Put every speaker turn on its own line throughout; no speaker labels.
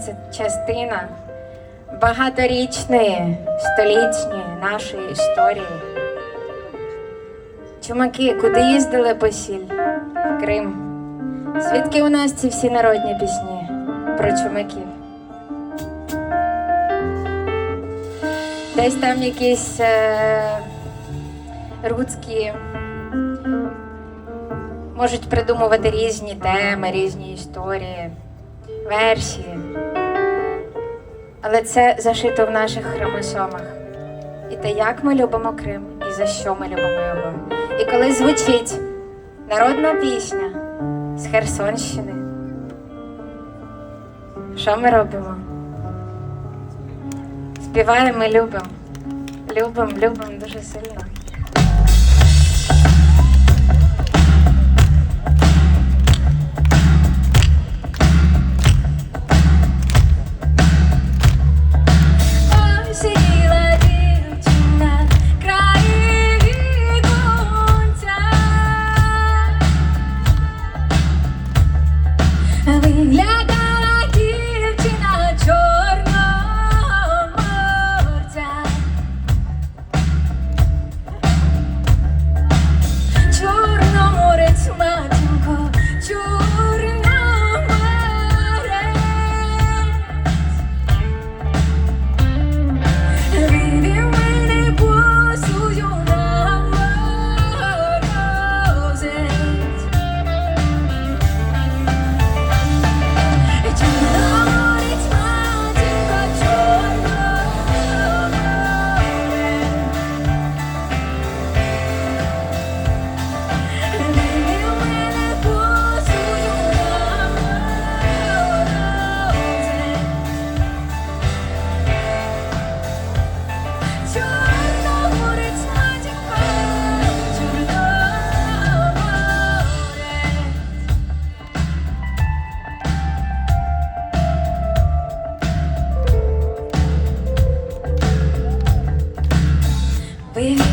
Це частина багаторічної, столітньої нашої історії. Чумаки, куди їздили по сіль? В Крим. Звідки у нас ці всі народні пісні про чумаків? Десь там якісь е, руцькі можуть придумувати різні теми, різні історії, версії. Але це зашито в наших хромосомах. І те, як ми любимо Крим, і за що ми любимо його. І коли звучить народна пісня з Херсонщини, що ми робимо? Співаємо, любимо. Любимо, любимо дуже сильно. papel.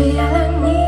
to yelling